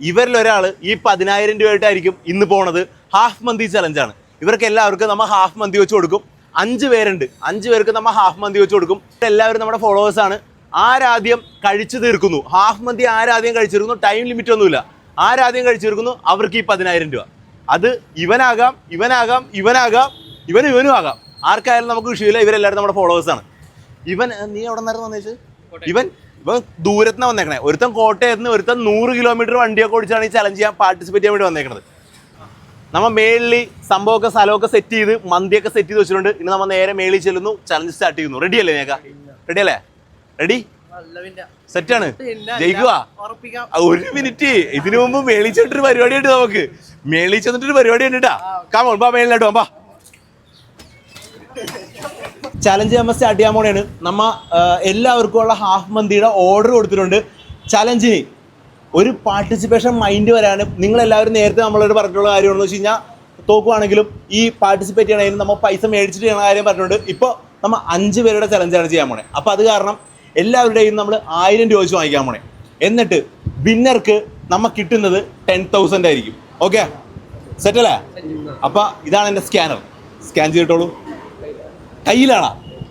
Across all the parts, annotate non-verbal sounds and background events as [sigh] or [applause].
ഇവരിൽ ഒരാൾ ഈ പതിനായിരം രൂപയായിട്ടായിരിക്കും ഇന്ന് പോണത്. ഹാഫ് മന്തി ചലഞ്ചാണ് ഇവർക്ക് എല്ലാവർക്കും നമ്മൾ ഹാഫ് മന്തി വെച്ച് കൊടുക്കും. അഞ്ച് പേരുണ്ട്. അഞ്ച് പേർക്ക് നമ്മൾ ഹാഫ് മന്തി വെച്ച് കൊടുക്കും. എല്ലാവരും നമ്മുടെ ഫോളോവേഴ്സ് ആണ്. ആരാദ്യം കഴിച്ചു തീർക്കുന്നു? ഹാഫ് മന്തി ആരാദ്യം കഴിച്ചു തീർക്കുന്നു ടൈം ലിമിറ്റ് ഒന്നുമില്ല. ആരാദ്യം കഴിച്ചു തീർക്കുന്നു അവർക്ക് ഈ പതിനായിരം രൂപ. അത് ഇവനാകാം ഇവനാകാം ഇവനാകാം ഇവൻ ഇവനും ആകാം. ആർക്കായാലും നമുക്ക് വിഷയമില്ല. ഇവരെല്ലാവരും നമ്മുടെ ഫോളോവേഴ്സ് ആണ്. ഇവൻ നീ എവിടെ നിന്നായിരുന്നു വന്നേച്ച് ഇവൻ ഇവൻ ദൂരത്തുനിന്ന് വന്നേക്കണേ. ഒരുത്തൻ കോട്ടയത്ത് നിന്ന് ഒരുത്തൻ നൂറ് കിലോമീറ്റർ വണ്ടിയൊക്കെ ഓടിച്ചാണ് ഈ ചലഞ്ച് ചെയ്യാൻ പാർട്ടിസിപ്പേറ്റ് ചെയ്യാൻ വേണ്ടി വന്നേക്കണത്. നമ്മൾ മേളിൽ സംഭവമൊക്കെ സ്ഥലമൊക്കെ സെറ്റ് ചെയ്ത് മന്തിയൊക്കെ സെറ്റ് ചെയ്ത് വെച്ചിട്ടുണ്ട്. ഇനി നമ്മൾ നേരെ മേളിൽ ചെല്ലുന്നു ചലഞ്ച് സ്റ്റാർട്ട് ചെയ്യുന്നു. റെഡി അല്ലേ നേക്ക റെഡി അല്ലേ? റെഡി സെറ്റാണ് ജയിക്കുക ഒരു മിനിറ്റ് ഇതിനു മുമ്പ് മേളിൽ ചെന്നിട്ടൊരു പരിപാടി ഉണ്ട് നമുക്ക്. മേളിൽ ചെന്നിട്ടൊരു പരിപാടി ഉണ്ട് കേട്ടാ. കാമോൺ ബാ മേളിലോട്ടോ ബാ ചലഞ്ച് നമ്മൾ അടിയാമോണയാണ് നമ്മ എല്ലാവർക്കും ഉള്ള ഹാഫ് മന്തിയുടെ ഓർഡർ കൊടുത്തിട്ടുണ്ട്. ചലഞ്ചിന് ഒരു പാർട്ടിസിപ്പേഷൻ മൈൻഡ് വരാനും നിങ്ങൾ എല്ലാവരും നേരത്തെ നമ്മളോട് പറഞ്ഞിട്ടുള്ള കാര്യമാണെന്ന് വെച്ച് കഴിഞ്ഞാൽ തോക്കുവാണെങ്കിലും ഈ പാർട്ടിസിപ്പേറ്റ് ചെയ്യണമെങ്കിലും നമ്മൾ പൈസ മേടിച്ചിട്ട് ചെയ്യണ കാര്യം പറഞ്ഞിട്ടുണ്ട്. ഇപ്പോൾ നമ്മൾ അഞ്ച് പേരുടെ ചലഞ്ചാണ് ചെയ്യാൻ പോണേ. അപ്പോൾ അത് കാരണം എല്ലാവരുടെയും നമ്മൾ ആയിരം രൂപ വെച്ച് വാങ്ങിക്കാൻ പോണേ. എന്നിട്ട് വിന്നർക്ക് നമ്മൾ കിട്ടുന്നത് ടെൻ തൗസൻഡ് ആയിരിക്കും. ഓക്കെ സെറ്റല്ലേ അപ്പം ഇതാണ് എന്റെ സ്കാനർ സ്കാൻ ചെയ്തിട്ടോളൂ. കയ്യിലാണാ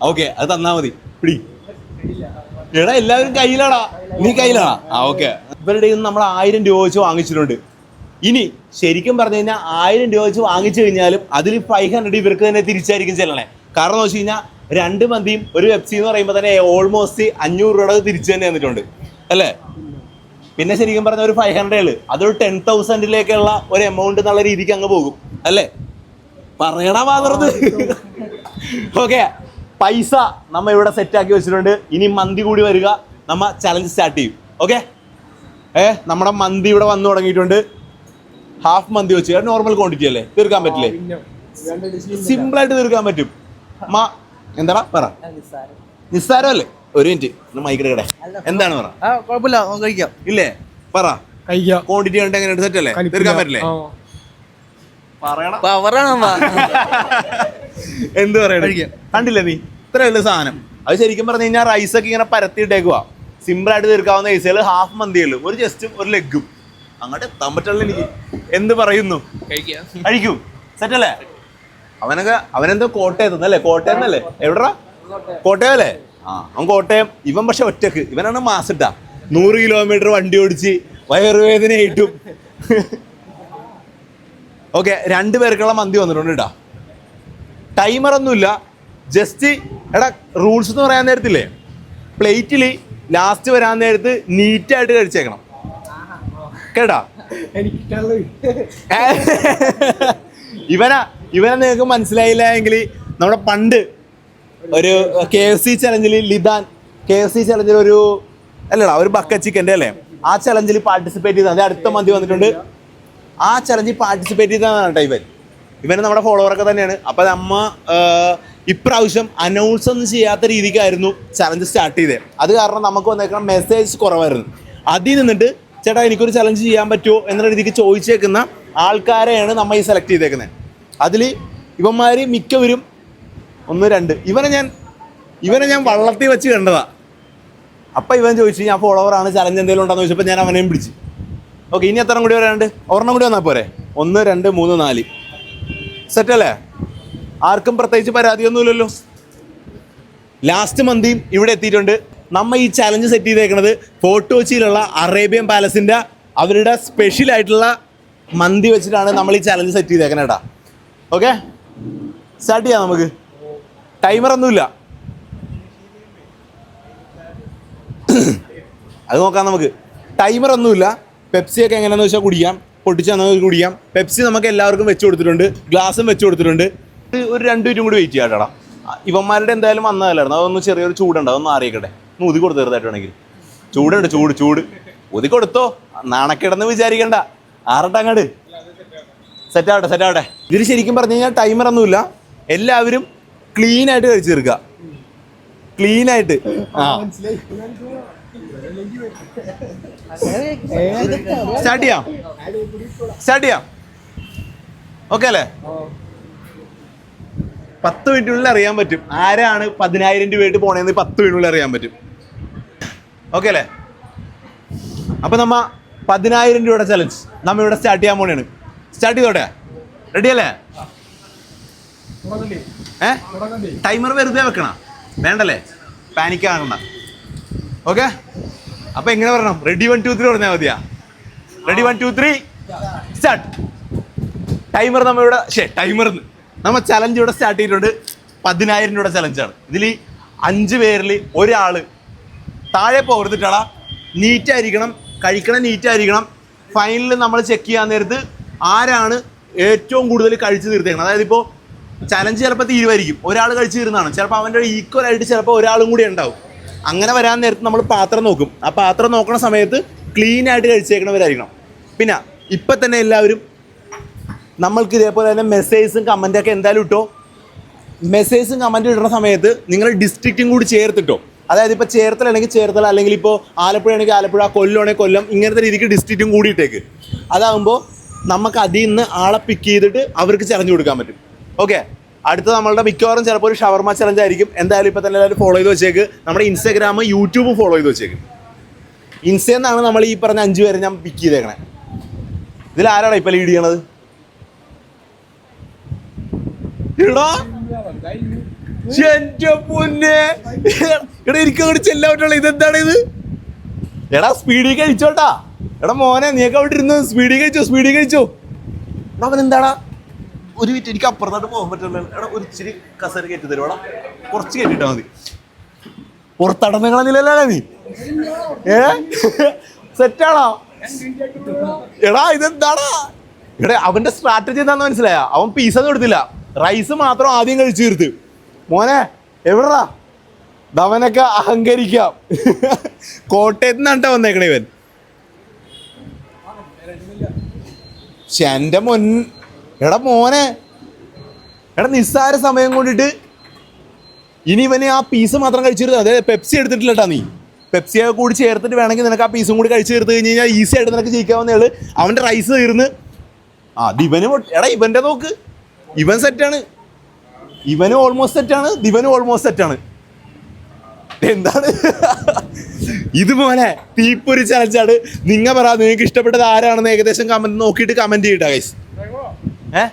ഓക്കെ അത് തന്നാ മതി. പിടി. എടാ എല്ലാവരും കയ്യിലാടാ. നീ കയ്യിലാണാ ആ ഓക്കെ ഇവരുടെ നിന്ന് നമ്മൾ ആയിരം രൂപ വെച്ച് വാങ്ങിച്ചിട്ടുണ്ട്. ഇനി ശരിക്കും പറഞ്ഞു കഴിഞ്ഞാൽ ആയിരം രൂപ വെച്ച് വാങ്ങിച്ചു കഴിഞ്ഞാലും അതിൽ ഫൈവ് ഹൺഡ്രഡ് ഇവർക്ക് തന്നെ തിരിച്ചായിരിക്കും ചെല്ലണേ. കാരണം എന്ന് വെച്ച് കഴിഞ്ഞാൽ രണ്ട് മന്തിയും ഒരു വെബ്സി എന്ന് പറയുമ്പോൾ തന്നെ ഓൾമോസ്റ്റ് അഞ്ഞൂറ് രൂപ തിരിച്ചു തന്നെ തന്നിട്ടുണ്ട്. അല്ലേ? പിന്നെ ശരിക്കും പറഞ്ഞ ഒരു ഫൈവ് ഹൺഡ്രഡ് അതൊരു ടെൻ തൗസൻഡിലേക്കുള്ള ഒരു എമൗണ്ട് എന്നുള്ള രീതിക്ക് അങ്ങ് പോകും. അല്ലേ? പറയണ മാത്രത് ഓക്കെ പൈസ നമ്മ ഇവിടെ സെറ്റ് ആക്കി വെച്ചിട്ടുണ്ട്. ഇനി മന്തി കൂടി വരിക. നമ്മ ചലഞ്ച് സ്റ്റാർട്ട് ചെയ്യും. ഓക്കെ ഏ നമ്മുടെ മന്തി ഇവിടെ വന്നു തുടങ്ങിയിട്ടുണ്ട്. ഹാഫ് മന്തി വെച്ച്. നോർമൽ ക്വാണ്ടിറ്റി അല്ലേ? തീർക്കാൻ പറ്റില്ലേ? സിമ്പിൾ ആയിട്ട് തീർക്കാൻ പറ്റും. മാ എന്താടാ? പറ. നിസ്സാരമല്ലേ ഒരു മിനിറ്റ് മൈക്കിടെ എന്താണ് പറ? കുഴപ്പമില്ല കഴിക്കാം. ഇല്ലേ? പറ. കഴിക്കാം. ക്വാണ്ടിറ്റി കണ്ട് എങ്ങനെ സെറ്റ് അല്ലേ? തീർക്കാൻ പറ്റില്ലേ? പറയണം. [laughs] എന്ത് പറയണ? കണ്ടില്ല നീ? ഇത്ര ഉള്ള സാധനം. അത് ശരിക്കും പറഞ്ഞു കഴിഞ്ഞാൽ റൈസ് ഒക്കെ ഇങ്ങനെ പരത്തി പരത്തിയിട്ടേക്കുവാ സിമ്പിൾ ആയിട്ട് തീർക്കാവുന്ന കേസുകൾ ഹാഫ് മന്തിയുള്ളൂ ഒരു ജസ്റ്റും ഒരു ലെഗും അങ്ങോട്ട് എത്താൻ പറ്റുള്ള എനിക്ക്. എന്ത് പറയുന്നു? കഴിക്കാം. കഴിക്കും. സെറ്റ് അല്ലേ? അവനൊക്കെ അവനെന്തോ കോട്ടയത്ത് അല്ലേ കോട്ടയം എന്നല്ലേ എവിടാ കോട്ടയം അല്ലേ ആ അവൻ കോട്ടയം. ഇവൻ പക്ഷെ ഒറ്റയ്ക്ക്. ഇവനാണ് മാസിട്ട നൂറ് കിലോമീറ്റർ വണ്ടി ഓടിച്ച് വയറുവേദന ഏറ്റും ഓക്കെ [laughs] രണ്ട് പേർക്കുള്ള മന്തി വന്നിട്ടുണ്ട് കേട്ടാ ടൈമർ ഒന്നുമില്ല. ജസ്റ്റ് എടാ റൂൾസ് എന്ന് പറയാൻ നേരത്തില്ലേ? പ്ലേറ്റിൽ ലാസ്റ്റ് വരാൻ നേരത്ത് നീറ്റായിട്ട് കഴിച്ചേക്കണം. കേട്ടാ? ഇവനാ ഇവനെ നിങ്ങൾക്ക് മനസ്സിലായില്ല എങ്കിൽ നമ്മുടെ പണ്ട് ഒരു കെ എഫ് സി ചലഞ്ചിൽ ലിദാൻ കെ എഫ് സി ചലഞ്ചിൽ ഒരു അല്ലടാ ഒരു ബക്ക ചിക്കന്റെ അല്ലേ? ആ ചലഞ്ചിൽ പാർട്ടിസിപ്പേറ്റ് ചെയ്ത അത് അടുത്ത മന്തി വന്നിട്ടുണ്ട്. ആ ചലഞ്ചിൽ പാർട്ടിസിപ്പേറ്റ് ചെയ്തതാണ് കേട്ടോ ഇവൻ. ഇവൻ നമ്മുടെ ഫോളോവറൊക്കെ തന്നെയാണ്. അപ്പം നമ്മ ഇപ്രാവശ്യം അനൗൺസ് ഒന്നും ചെയ്യാത്ത രീതിക്കായിരുന്നു ചലഞ്ച് സ്റ്റാർട്ട് ചെയ്തത് അത് കാരണം നമുക്ക് വന്നേക്കുന്ന മെസ്സേജ് കുറവായിരുന്നു. അതിൽ നിന്നിട്ട് ചേട്ടാ എനിക്കൊരു ചലഞ്ച് ചെയ്യാൻ പറ്റുമോ എന്ന രീതിക്ക് ചോദിച്ചേക്കുന്ന ആൾക്കാരെയാണ് നമ്മൾ ഈ സെലക്ട് ചെയ്തേക്കുന്നത് അതിൽ ഇവന്മാർ മിക്കവരും ഒന്ന് രണ്ട്. ഇവനെ ഞാൻ ഇവനെ ഞാൻ വള്ളത്തിൽ വെച്ച് കണ്ടതാ. അപ്പം ഇവൻ ചോദിച്ചു ഞാൻ ഫോളോവറാണ് ചലഞ്ച് എന്തെങ്കിലും ഉണ്ടോ എന്ന് ചോദിച്ചപ്പോൾ ഞാൻ അവനെയും പിടിച്ച് ഓക്കെ ഇനി എത്ര കൂടി വരാണ്ട് ഒരെണ്ണം കൂടി വന്നാൽ പോരെ. ഒന്ന് രണ്ട് മൂന്ന് നാല്. സെറ്റ് അല്ലേ ആർക്കും പ്രത്യേകിച്ച് പരാതിയൊന്നുമില്ലല്ലോ. ലാസ്റ്റ് മന്തിയും ഇവിടെ എത്തിയിട്ടുണ്ട്. നമ്മ ഈ ചലഞ്ച് സെറ്റ് ചെയ്തേക്കുന്നത് ഫോർട്ട് കൊച്ചിയിലുള്ള അറേബ്യൻ പാലസിന്റെ അവരുടെ സ്പെഷ്യൽ ആയിട്ടുള്ള മന്തി വെച്ചിട്ടാണ് നമ്മൾ ഈ ചലഞ്ച് സെറ്റ് ചെയ്തേക്കുന്നത് കേട്ടാ ഓക്കെ സ്റ്റാർട്ട് ചെയ്യാം നമുക്ക്. ടൈമറൊന്നുമില്ല അത് നോക്കാം നമുക്ക്. ടൈമറൊന്നുമില്ല പെപ്സിയൊക്കെ എങ്ങനെയാണെന്ന് വെച്ചാൽ കുടിക്കാം. പൊട്ടിച്ച് നമുക്ക് കുടിക്കാം. പെപ്സി നമുക്ക് എല്ലാവർക്കും വെച്ച് കൊടുത്തിട്ടുണ്ട്. ഗ്ലാസും വെച്ച് കൊടുത്തിട്ടുണ്ട്. ഒരു- രണ്ടു മിനിറ്റും കൂടി വെയിറ്റ് ചെയ്യാം ചേട്ടാ ഇവന്മാരുടെ എന്തായാലും വന്നതല്ലായിരുന്നു. അതൊന്ന് ചെറിയൊരു ചൂടുണ്ട്. അതൊന്ന് അറിയിക്കട്ടെ ഒന്ന് ഊതി കൊടുത്ത് ചൂടുണ്ട്. ചൂട് ചൂട്. ഊതി കൊടുത്തോ. നാണക്കിടന്ന് വിചാരിക്കണ്ട. ആറട്ടെ അങ്ങോട്ട് സെറ്റ് ആവട്ടെ സെറ്റ് ആവട്ടെ. ഇതിൽ ശരിക്കും പറഞ്ഞു കഴിഞ്ഞാൽ ടൈമർ ഒന്നുമില്ല എല്ലാവരും ക്ലീൻ ആയിട്ട് കഴിച്ചു തീർക്കുക. ക്ലീൻ ആയിട്ട്. ആ. സ്റ്റാർട്ട് ചെയ്യാം. സ്റ്റാർട്ട് ചെയ്യാം. ഓക്കെ അല്ലേ? പത്ത് മിനിറ്റിനുള്ളിൽ അറിയാൻ പറ്റും. ആരാണ് പതിനായിരം രൂപയായിട്ട് പോണേന്ന് പത്ത് മിനിറ്റിനുള്ളിൽ അറിയാൻ പറ്റും. ഓക്കെ അല്ലേ? അപ്പൊ നമ്മ പതിനായിരം രൂപയുടെ ചലഞ്ച് നമ്മ ഇവിടെ സ്റ്റാർട്ട് ചെയ്യാൻ പോണെയാണ് സ്റ്റാർട്ട് ചെയ്തോട്ടെ? റെഡി അല്ലേ? ഏ? ടൈമർ വെറുതെ വെക്കണ. വേണ്ടല്ലേ? പാനിക് ആകണ്ട. ഓക്കെ? അപ്പൊ എങ്ങനെ പറയണം റെഡി വൺ ടു ത്രീ പറഞ്ഞാൽ മതിയാ. Ready one two three start timer നമ്മൾ ഇവിടെ ഷേ ടൈമർ നമ്മൾ ചലഞ്ച് ഇവിടെ സ്റ്റാർട്ട് ചെയ്തിട്ടുണ്ട്. പതിനായിരം രൂപയുടെ ചലഞ്ചാണ് ഇതിൽ അഞ്ച് പേരിൽ ഒരാൾ താഴെ പോകരുതിട്ടാളാ നീറ്റായിരിക്കണം കഴിക്കണം നീറ്റായിരിക്കണം ഫൈനലിൽ നമ്മൾ ചെക്ക് ചെയ്യാൻ നേരത്ത് ആരാണ് ഏറ്റവും കൂടുതൽ കഴിച്ചു തീർത്തേക്കണം അതായത് ഇപ്പോൾ ചലഞ്ച് ചിലപ്പോൾ തീരുമായിരിക്കും ഒരാൾ കഴിച്ചു തീരുന്നതാണ്. ചിലപ്പോൾ അവന്റെ ഈക്വൽ ആയിട്ട് ചിലപ്പോൾ ഒരാളും കൂടി ഉണ്ടാവും. അങ്ങനെ വരാൻ നേരത്ത് നമ്മൾ പാത്രം നോക്കും. ആ പാത്രം നോക്കുന്ന സമയത്ത് ക്ലീൻ ആയിട്ട് കഴിച്ചേക്കണവരായിരിക്കണം. പിന്നെ ഇപ്പം തന്നെ എല്ലാവരും നമ്മൾക്ക് ഇതേപോലെ തന്നെ മെസ്സേജും കമന്റൊക്കെ എന്തായാലും ഇട്ടോ? മെസ്സേജും കമന്റും ഇടുന്ന സമയത്ത് നിങ്ങൾ ഡിസ്ട്രിക്റ്റും കൂടി ചേർത്തിട്ടോ? അതായത് ഇപ്പോൾ ചേർത്തല അല്ലെങ്കിൽ ചേർത്തല അല്ലെങ്കിൽ ഇപ്പോൾ ആലപ്പുഴ ആണെങ്കിൽ ആലപ്പുഴ കൊല്ലമാണെങ്കിൽ കൊല്ലം ഇങ്ങനത്തെ രീതിക്ക് ഡിസ്ട്രിക്റ്റും കൂടി ഇട്ടേക്ക്. അതാകുമ്പോൾ നമുക്ക് അതിൽ നിന്ന് ആളെ പിക്ക് ചെയ്തിട്ട് അവർക്ക് ചലഞ്ച് കൊടുക്കാൻ പറ്റും. ഓക്കെ അടുത്ത നമ്മളുടെ മിക്കവാറും ചിലപ്പോൾ ഒരു ഷവർമ ചലഞ്ച് ആയിരിക്കും. എന്തായാലും ഇപ്പോൾ തന്നെ എല്ലാവരും ഫോളോ ചെയ്ത് വെച്ചേക്ക്. നമ്മുടെ ഇൻസ്റ്റാഗ്രാം യൂട്യൂബ് ഫോളോ ചെയ്ത് വെച്ചേക്ക്. നിന്നാണ് നമ്മൾ ഈ പറഞ്ഞ അഞ്ച് പേരെ ഞാൻ പിക്ക് ചെയ്തേക്കണേ. ഇതിൽ ആരാണ് ഇപ്പം ലീഡ് ചെയ്യണത്? എടാ എടാ ഇതെന്താണ് ഇത്? എടാ സ്പീഡിൽ കഴിച്ചോട്ടാ. എടാ മോനെ നീയൊക്കെ അവിടെ ഇരുന്ന് സ്പീഡിൽ കഴിച്ചോ സ്പീഡി കഴിച്ചോ. എടാ അവൻ എന്താടാ ഒരു മിനിറ്റ് എനിക്ക് അപ്പുറത്തോട്ട് പോകാൻ പറ്റില്ല. എടാ ഒരു ഇച്ചിരി കസേര കയറ്റി തരുവാടാ കുറച്ച് കയറ്റിട്ടാ മതി. പുറത്തടന്നങ്ങളെന്നില്ലല്ലേ നീ? ഏ? സെറ്റാണോ? എടാ ഇതെന്താടാ? എടാ അവന്റെ സ്ട്രാറ്റജി എന്താണെന്ന് മനസ്സിലായ? അവൻ പീസ ഒന്നും എടുത്തില്ല. റൈസ് മാത്രം ആദ്യം കഴിച്ചു തീർത്ത്. മോനെ എവിടാ അവനൊക്കെ അഹങ്കരിക്കാം. കോട്ടയത്ത് നിന്നാണ് വന്നേക്കണേ ഇവൻ. പക്ഷെ എന്റെ മുൻ എടാ മോനെ. എടാ നിസ്സാര സമയം കൊണ്ടിട്ട് ഇനി ഇവനെ ആ പീസ് മാത്രം കഴിച്ചിരുന്നു അതെ പെപ്സി എടുത്തിട്ടില്ലട്ടാ നീ. പെപ്സിയെ കൂടി ചേർത്തിട്ട് വേണമെങ്കിൽ നിനക്ക് ആ പീസും കൂടി കഴിച്ചു തീർത്ത് കഴിഞ്ഞ് കഴിഞ്ഞാൽ ഈസി ആയിട്ട് നിനക്ക് ജയിക്കാവുന്നേ അവന്റെ റൈസ് തീർന്ന്. ആ ഇവന് എടാ ഇവന്റെ നോക്ക്. ഇവൻ സെറ്റാണ് ഇവനും ഓൾമോസ്റ്റ് സെറ്റാണ് ദിവനും ഓൾമോസ്റ്റ് സെറ്റാണ് എന്താണ്? ഇതുപോലെ തീപ്പൊരി ചലച്ചാട് നിങ്ങൾ പറ നിങ്ങൾക്ക് ഇഷ്ടപ്പെട്ടത് ആരാണെന്ന് ഏകദേശം കമന്റ് നോക്കിയിട്ട് കമന്റ് ചെയ്യട്ടെ ഗൈസ് ഏ?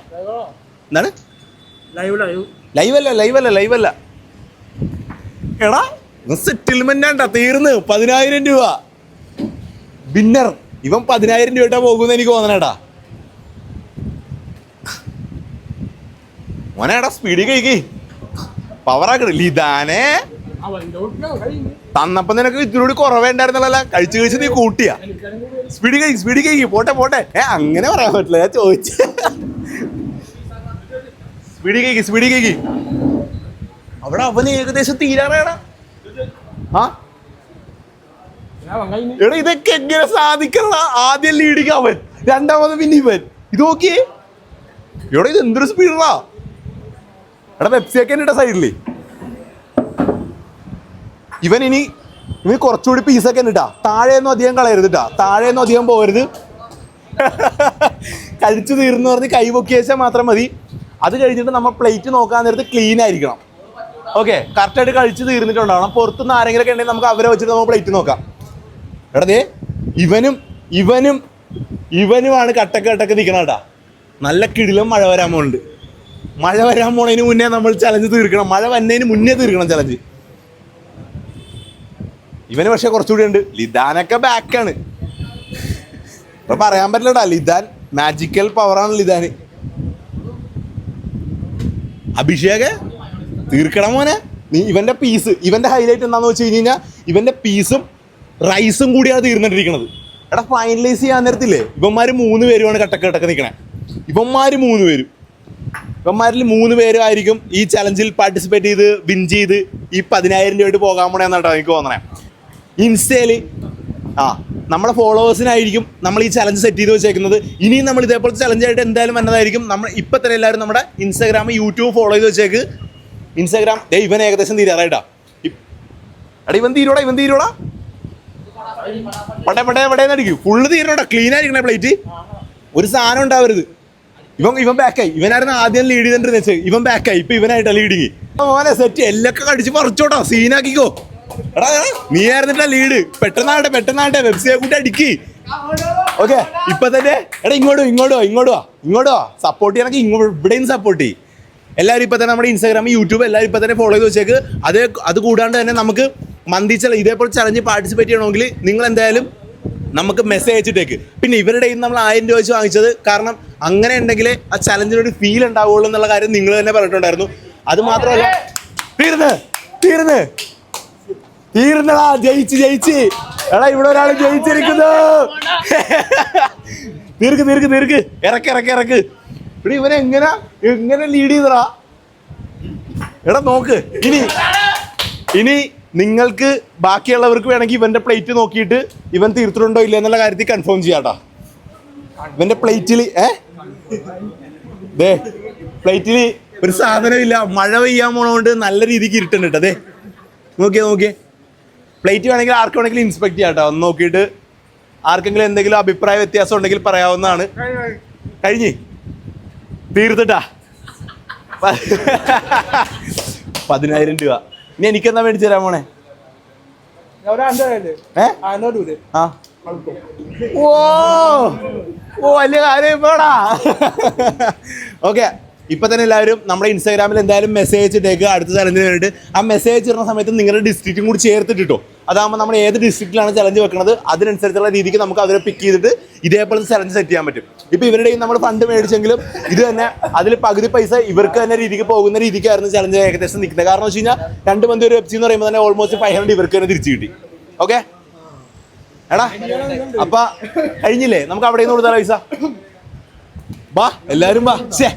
എന്താണ്? ലൈവല്ല ലൈവല്ല ലൈവല്ല. എടാ സെറ്റിൽമെന്റ് ആണ്ടാ തീർന്ന്. പതിനായിരം രൂപ. ബിന്നർ ഇവൻ പതിനായിരം രൂപ പോകുന്ന എനിക്ക് തോന്നണേടാ. മോനേടാ സ്പീഡിൽ കഴിക്കേ. പവറാക്കണ ലിതാനെ തന്നപ്പം നിനക്ക് ഇത്തിരി കൂടി കുറവേണ്ടായിരുന്നല്ലോ കഴിച്ച് കഴിച്ച് നീ കൂട്ടിയാ. സ്പീഡിൽ കഴിക്കും സ്പീഡിൽ കഴിക്കും. പോട്ടെ പോട്ടെ. ഏ അങ്ങനെ പറയാൻ പറ്റില്ല. ഞാൻ ചോദിച്ചു. സ്പീഡ് സ്പീഡിക്കേക്ക് സ്പീഡ് കഴിക്ക് അവിടെ അവന് ഏകദേശം തീരാറാണ്. എടാ ഇതൊക്കെ എങ്ങനെ സാധിക്കണ ആദ്യം ലീഡിങ് അവൻ രണ്ടാമത് പിന്നെ ഇവൻ. ഇത് നോക്കിയേ. ഇവിടെ ഇത് എന്തൊരു സ്പീഡാ എടാ പെപ്സിയൊക്കെ ഇട്ട സൈഡിൽ ഇവൻ ഇനി ഇവന് കുറച്ചുകൂടി ഒക്കെ ട്ടാ. താഴെയൊന്നും അധികം കളയരുത് ഇട്ടാ താഴെയൊന്നും അധികം പോകരുത്. [laughs] കഴിച്ചു തീർന്നു പറഞ്ഞ് കൈ പൊക്കി വെച്ചാൽ മാത്രം മതി. അത് കഴിഞ്ഞിട്ട് നമ്മൾ പ്ലേറ്റ് നോക്കാൻ നേരത്ത് ക്ലീൻ ആയിരിക്കണം. ഓക്കെ കറക്റ്റായിട്ട് കഴിച്ച് തീർന്നിട്ടുണ്ടാവണം പുറത്തുനിന്ന് ആരെങ്കിലും ഒക്കെ ഉണ്ടെങ്കിൽ നമുക്ക് അവരെ വെച്ചിട്ട് നമ്മൾ പ്ലേറ്റ് നോക്കാം. എടാ ദേ ഇവനും ഇവനും ഇവനുമാണ് കട്ടക്ക് കട്ടക്ക് നിൽക്കണം കേട്ടാ. നല്ല കിടിലും മഴ വരാൻ പോകുന്നുണ്ട് മഴ വരാൻ പോണതിന് മുന്നേ നമ്മൾ ചലഞ്ച് തീർക്കണം. മഴ വന്നതിന് മുന്നേ തീർക്കണം ചലഞ്ച് ഇവന് പക്ഷെ കുറച്ചുകൂടി ഉണ്ട്. ലിദാനൊക്കെ ബാക്കാണ് ഇപ്പൊ പറയാൻ പറ്റില്ലടാ ലിദാൻ മാജിക്കൽ പവറാണ് ലിദാന്. അഭിഷേക് തീർക്കണം മോനെ. നീ ഇവന്റെ പീസ് ഇവന്റെ ഹൈലൈറ്റ് എന്താണെന്ന് വെച്ച് കഴിഞ്ഞ് കഴിഞ്ഞാൽ ഇവന്റെ പീസും റൈസും കൂടിയാണ് തീർന്നിട്ടിരിക്കുന്നത് എടാ ഫൈനലൈസ് ചെയ്യാൻ നേരത്തില്ലേ? ഇവന്മാർ മൂന്ന് പേരുമാണ് കട്ടക്ക് കട്ടക്ക് നിൽക്കണേ ഇവന്മാർ മൂന്ന് പേരും. ഇവന്മാരിൽ മൂന്ന് പേരും ആയിരിക്കും ഈ ചലഞ്ചിൽ പാർട്ടിസിപ്പേറ്റ് ചെയ്ത് വിൻ ചെയ്ത് ഈ പതിനായിരം രൂപയായിട്ട് പോകാൻ പോണേ എന്നാട്ടോ എനിക്ക് തോന്നണേ. ഇൻസ്റ്റയിൽ ആ നമ്മുടെ ഫോളോവേഴ്സിനായിരിക്കും നമ്മൾ ഈ ചലഞ്ച് സെറ്റ് ചെയ്ത് വെച്ചേക്കുന്നത്. ഇനിയും നമ്മൾ ഇതേപോലത്തെ ചലഞ്ചായിട്ട് എന്തായാലും വന്നതായിരിക്കും. നമ്മൾ ഇപ്പം തന്നെ എല്ലാവരും നമ്മുടെ ഇൻസ്റ്റാഗ്രാം യൂട്യൂബ് ഫോളോ ചെയ്ത് വെച്ചേക്ക്. ഇൻസ്റ്റാഗ്രാം ദേ ഇവൻ ഏകദേശം തീരാറായിട്ടാ അടി ഇവൻ തീരോടാ ഇവൻ തീരോടാ പട്ടേ പട്ടേ പട്ടേ അടിക്കും. ഫുള്ള് തീരണോടാ ക്ലീൻ ആയിരിക്കണേ പ്ലേറ്റ് ഒരു സാധനം ഉണ്ടാവരുത്. ഇവൻ ഇവൻ ബാക്കായി ഇവനായിരുന്നു ആദ്യം ലീഡ് ചെയ്തിട്ടുണ്ടെന്ന് വെച്ചാൽ ഇവൻ ബാക്കായി ഇപ്പൊ ഇവനായിട്ടാ ലീഡിങ് മോനെ സെറ്റ് എല്ലൊക്കെ കടിച്ച് പറിച്ചോട്ടോ. സീനാക്കിക്കോ എടാ നീ ആയിരുന്നിട്ടാ ലീഡ് പെട്ടെന്നാട്ടെ പെട്ടെന്നാട്ടെ വെബ്സൈറ്റ് കൂട്ടി അടിക്ക്. ഓക്കെ ഇപ്പൊ തന്നെ എടാ ഇങ്ങോട്ടോ ഇങ്ങോട്ടോ ഇങ്ങോട്ടോ ഇങ്ങോട്ടോ സപ്പോർട്ട് ചെയ്യണമെങ്കിൽ ഇങ്ങോട്ട് ഇവിടെയും സപ്പോർട്ട് ചെയ്യും. എല്ലാവരും ഇപ്പൊ തന്നെ നമ്മുടെ ഇൻസ്റ്റാഗ്രാം യൂട്യൂബ് എല്ലാവരും ഇപ്പൊ തന്നെ ഫോളോ ചെയ്ത് വെച്ചേക്ക്. അതേ അത് കൂടാണ്ട് തന്നെ നമുക്ക് മന്തി ചല ഇതേപോലെ ചലഞ്ച് പാർട്ടിസിപ്പേറ്റ് ചെയ്യണമെങ്കിൽ നിങ്ങൾ എന്തായാലും നമുക്ക് മെസ്സേജ് അയച്ചിട്ടേക്ക്. പിന്നെ ഇവരുടെ നമ്മൾ ആയിരം രൂപ വെച്ച് വാങ്ങിച്ചത് കാരണം അങ്ങനെ ഉണ്ടെങ്കിൽ ആ ചലഞ്ചിനൊരു ഫീൽ ഉണ്ടാവുള്ളൂ എന്നുള്ള കാര്യം നിങ്ങൾ തന്നെ പറഞ്ഞിട്ടുണ്ടായിരുന്നു. അത് മാത്രമല്ല തീർന്ന് തീർന്ന്. തീർന്നടാ ജയിച്ച് ജയിച്ച്. എടാ ഇവിടെ ഒരാൾ ജയിച്ചിരിക്കുന്നു. തീർക്ക് തീർക്ക് തീർക്ക്. ഇറക്ക് ഇറക്ക് ഇറക്ക്. ഇവിടെ ഇവനെ എങ്ങനെ എങ്ങനെ ലീഡ് ചെയ്തടാ? എടാ നോക്ക്. ഇനി ഇനി നിങ്ങൾക്ക് ബാക്കിയുള്ളവർക്ക് വേണമെങ്കിൽ ഇവന്റെ പ്ലേറ്റ് നോക്കിയിട്ട് ഇവൻ തീർത്തിട്ടുണ്ടോ ഇല്ല എന്നുള്ള കാര്യത്തിൽ കൺഫേം ചെയ്യാട്ടാ. ഇവന്റെ പ്ലേറ്റിൽ ഏ? ദേ പ്ലേറ്റിൽ ഒരു സാധനമില്ല മഴ പെയ്യാൻ പോണോണ്ട് നല്ല രീതിക്ക് ഇരുട്ടുണ്ട് കേട്ടോ അതെ നോക്കിയേ നോക്കിയേ. പ്ലേറ്റ് വേണമെങ്കിൽ ആർക്ക് വേണമെങ്കിലും ഇൻസ്പെക്ട് ചെയ്യാം കേട്ടോ ഒന്ന് നോക്കിയിട്ട് ആർക്കെങ്കിലും എന്തെങ്കിലും അഭിപ്രായ വ്യത്യാസം ഉണ്ടെങ്കിൽ പറയാവുന്നതാണ്. കഴിഞ്ഞ്. തീർത്തിട്ടാ. പതിനായിരം രൂപ. ഇനി എനിക്കെന്താ മേടിച്ചു തരാൻ പോണേ ഓ. ഓക്കെ. ഇപ്പൊ തന്നെ എല്ലാവരും നമ്മുടെ ഇൻസ്റ്റാഗ്രാമിൽ എന്തായാലും മെസ്സേജ് ഇട്ടേക്ക്. അടുത്ത ചലഞ്ചിന് വേണ്ടിയിട്ട് ആ മെസ്സേജ് ഇടുന്ന സമയത്ത് നിങ്ങളുടെ ഡിസ്ട്രിക്റ്റും കൂടി ചേർത്തിട്ട് ഇട്ടോ അതാകുമ്പോൾ നമ്മൾ ഏത് ഡിസ്ട്രിക്റ്റിലാണ് ചലഞ്ച് വെക്കുന്നത് അതിനനുസരിച്ചുള്ള രീതിക്ക് നമുക്ക് അവരെ പിക്ക് ചെയ്തിട്ട് ഇതേപോലെ ചലഞ്ച് സെറ്റ് ചെയ്യാൻ പറ്റും. ഇപ്പം ഇവരുടെയും നമ്മൾ ഫണ്ട് മേടിച്ചെങ്കിലും ഇത് തന്നെ അതിൽ പകുതി പൈസ ഇവർക്ക് തന്നെ രീതിക്ക് പോകുന്ന രീതിക്കായിരുന്നു ചലഞ്ച് ഏകദേശം നിൽക്കുന്നത്. കാരണം വെച്ച് കഴിഞ്ഞാൽ രണ്ട് മന്തി ഒരു വെബ്സി എന്ന് പറയുമ്പോൾ തന്നെ ഓൾമോസ്റ്റ് ഫൈവ് ഹൺഡ്രഡ് ഇവർക്ക് തന്നെ തിരിച്ചു കിട്ടി. ഓക്കെ എടാ അപ്പ കഴിഞ്ഞില്ലേ? നമുക്ക് അവിടെ നിന്ന് കൊടുത്താലോ പൈസ? ബാ എല്ലാരും ബാ. ശേ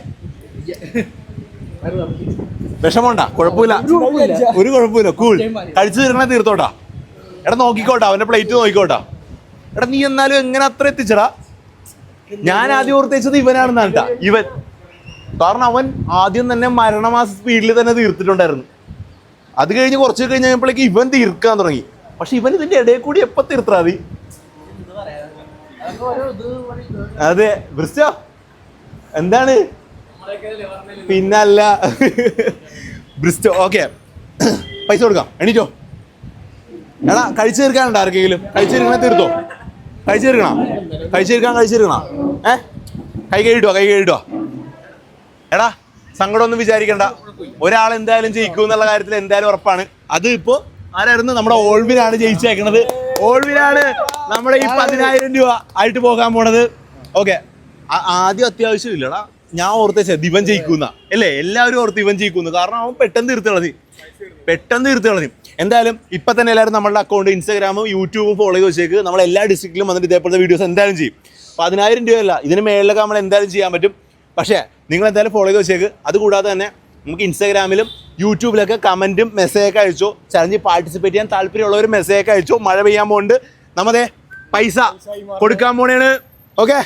വിഷമമുണ്ടാ കുഴപ്പമില്ല. ഒരു കുഴപ്പമില്ല. കൂൾ കഴിച്ചു തീരണ തീർത്തോട്ടാ. എടാ നോക്കിക്കോട്ടെ അവന്റെ പ്ലേറ്റ് നോക്കിക്കോട്ടാ. എടാ നീ എന്നാലും എങ്ങനെ അത്ര എത്തിച്ചടാ? ഞാൻ ആദ്യം ഓർത്തേച്ചത് ഇവനാണെന്നാണ് ഇവൻ. കാരണം അവൻ ആദ്യം തന്നെ മരണമാസ സ്പീഡിൽ തന്നെ തീർത്തിട്ടുണ്ടായിരുന്നു. അത് കഴിഞ്ഞ് കുറച്ച് കഴിഞ്ഞപ്പോഴേക്ക് ഇവൻ തീർക്കാൻ തുടങ്ങി. പക്ഷെ ഇവൻ ഇതിന്റെ ഇടയിൽ കൂടി എപ്പോ തീർത്താ മതി അതെ ബ്രിസ്റ്റോ എന്താണ്? പിന്നല്ല. Bristo okay. പൈസ കൊടുക്കാം. എണീറ്റോ? എടാ കഴിച്ചു തീർക്കാനുണ്ടോ ആർക്കെങ്കിലും? കഴിച്ചു തീർക്കണേ തീർത്തോ? കഴിച്ചു തീർക്കണോ? കഴിച്ചു തീർക്കാൻ കഴിച്ചു തീർക്കണോ? ഏ? കൈ കഴിട്ടോ കൈ കഴിട്ടോ എടാ സങ്കടമൊന്നും വിചാരിക്കണ്ട. ഒരാൾ എന്തായാലും ജയിക്കും എന്നുള്ള കാര്യത്തിൽ എന്തായാലും ഉറപ്പാണ്. അത് ഇപ്പോ ആരായിരുന്നു? നമ്മുടെ ഓൾവിനാണ് ജയിച്ചേക്കണത്. ഓൾവിനാണ് നമ്മുടെ ഈ പതിനായിരം രൂപ ആയിട്ട് പോകാൻ പോണത്. ഓക്കെ. ആദ്യം അത്യാവശ്യം ഇല്ലടാ. ഞാൻ ഓർത്തേച്ചേ ദിവൻ ജയിക്കുന്ന. അല്ലേ? എല്ലാവരും ഓർത്ത് ഇവൻ ജയിക്കുന്നു. കാരണം അവൻ പെട്ടെന്ന് തീർത്ത് പെട്ടെന്ന് തീർത്ത് എന്തായാലും ഇപ്പൊ തന്നെ എല്ലാവരും നമ്മുടെ അക്കൗണ്ട് ഇൻസ്റ്റാഗ്രാമും യൂട്യൂബും ഫോളോ ചെയ്ത് വെച്ചേക്ക്. നമ്മൾ എല്ലാ ഡിസ്ട്രിക്റ്റിലും വന്നിട്ട് ഇതേപോലത്തെ വീഡിയോസ് എന്തായാലും ചെയ്യും. പതിനായിരം രൂപയല്ല ഇതിന് മേളിലൊക്കെ നമ്മൾ എന്തായാലും ചെയ്യാൻ പറ്റും. പക്ഷേ നിങ്ങൾ എന്തായാലും ഫോളോ ചെയ്ത് വെച്ചേക്ക്. അതുകൂടാതെ തന്നെ നമുക്ക് ഇൻസ്റ്റാഗ്രാമിലും യൂട്യൂബിലൊക്കെ കമന്റും മെസ്സേജൊക്കെ അയച്ചോ. ചലഞ്ചിൽ പാർട്ടിസിപ്പേറ്റ് ചെയ്യാൻ താല്പര്യമുള്ളവർ മെസ്സേജൊക്കെ അയച്ചോ. മഴ പെയ്യാൻ പോകുന്നുണ്ട് നമ്മതേ പൈസ കൊടുക്കാൻ പോണേണ് ഓക്കെ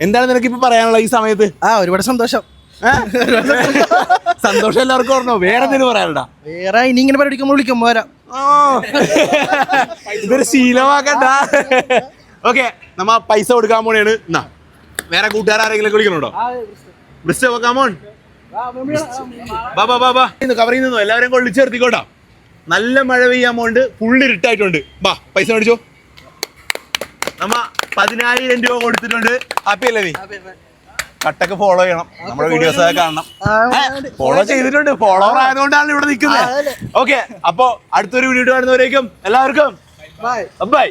എന്താണ് നിനക്ക് ഇപ്പൊ പറയാനുള്ളത് ഈ സമയത്ത്? ആ ഒരുപാട് സന്തോഷം? സന്തോഷം എല്ലാവർക്കും ഓർമ്മ. വേറെ എന്തെങ്കിലും പറയാനുണ്ടാ? വേറെ ഇനി ഇങ്ങനെ പഠിക്കുമ്പോൾ വിളിക്കും വരാം. ആ. ഇതൊരു ശീലമാക്കണ്ട. ഓക്കെ നമ്മ പൈസ കൊടുക്കാൻ പോണേണ്. എന്നാ വേറെ കൂട്ടുകാരെങ്കിലും വിളിക്കണുണ്ടോ? മിസ്റ്റർ വെക്കാമോൺ ബാബാ ബാ ബാ ബാ എല്ലാവരെയും കൊള്ളിച്ച് നിർത്തിക്കോട്ടോ. നല്ല മഴ പെയ്യാൻ പോണ്ട്. ഫുള്ള് ഇരുട്ടായിട്ടുണ്ട്. ബാ പൈസ മേടിച്ചോ. നമ്മ പതിനായിരം രൂപ കൊടുത്തിട്ടുണ്ട്. ഹാപ്പി അല്ലേ നീ? കട്ടൊക്കെ ഫോളോ ചെയ്യണം. നമ്മുടെ വീഡിയോസ് ഒക്കെ കാണണം. ഫോളോ ചെയ്തിട്ടുണ്ട്. ഫോളോവർ ആയതുകൊണ്ടാണ് ഇവിടെ നിൽക്കുന്നത്. ഓക്കെ അപ്പോ അടുത്തൊരു വീഡിയോ കാണുന്നവരേക്കും എല്ലാവർക്കും. ബൈ